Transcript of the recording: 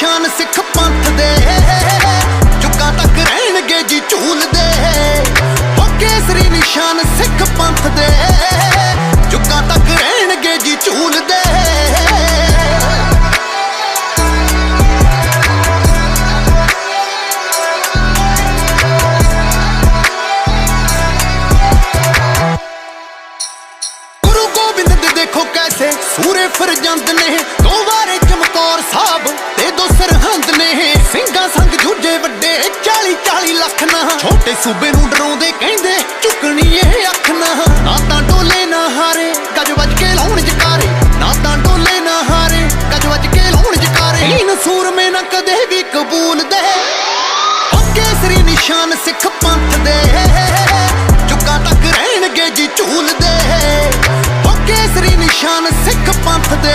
ਨਿਸ਼ਾਨ ਸਿੱਖ ਪੰਥ ਦੇ। ਜੁਗਾਂ ਤੱਕ ਰਹਿਣਗੇ ਜੀ ਝੂਲਦੇ ਹੋ ਕੇਸਰੀ ਨਿਸ਼ਾਨ ਸਿੱਖ ਪੰਥ ਦੇ। ਜੁਗਾਂ ਤੱਕ ਰਹਿਣਗੇ ਜੀ ਝੂਲਦੇ ਗੁਰੂ ਗੋਬਿੰਦ ਦੇਖੋ ਕੈਸੇ ਸੂਰੇ ਫਿਰ ਜਾਂਦ ਨੇ। ਦੋ ਨਾ ਸੂਬੇ ਨੂੰ ਡਰਾਉਂਦੇ ਕਹਿੰਦੇ ਝੁਕਣੀ ਇਹ ਅੱਖ ਨਾ ਨਾ ਤਾਂ ਡੋਲੇ ਨਾ ਹਾਰੇ, ਗੱਜ ਵੱਜ ਕੇ ਲਾਉਣ ਜਕਾਰੇ। ਨਾ ਤਾਂ ਡੋਲੇ ਨਾ ਹਾਰੇ, ਗੱਜ ਵੱਜ ਕੇ ਲਾਉਣ ਜਕਾਰੇ। ਇਨ ਸੂਰਮੇ ਨਾ ਕਦੇ ਵੀ ਕਬੂਲ ਦੇ ਹੋ ਕੇਸਰੀ ਨਿਸ਼ਾਨ ਸਿੱਖ ਪੰਥ ਦੇ ਜੁਗਾਂ ਤੱਕ ਰਹਿਣਗੇ ਜੀ ਝੂਲਦੇ। ਹੋ ਕੇਸਰੀ ਨਿਸ਼ਾਨ ਸਿੱਖ ਪੰਥ ਦੇ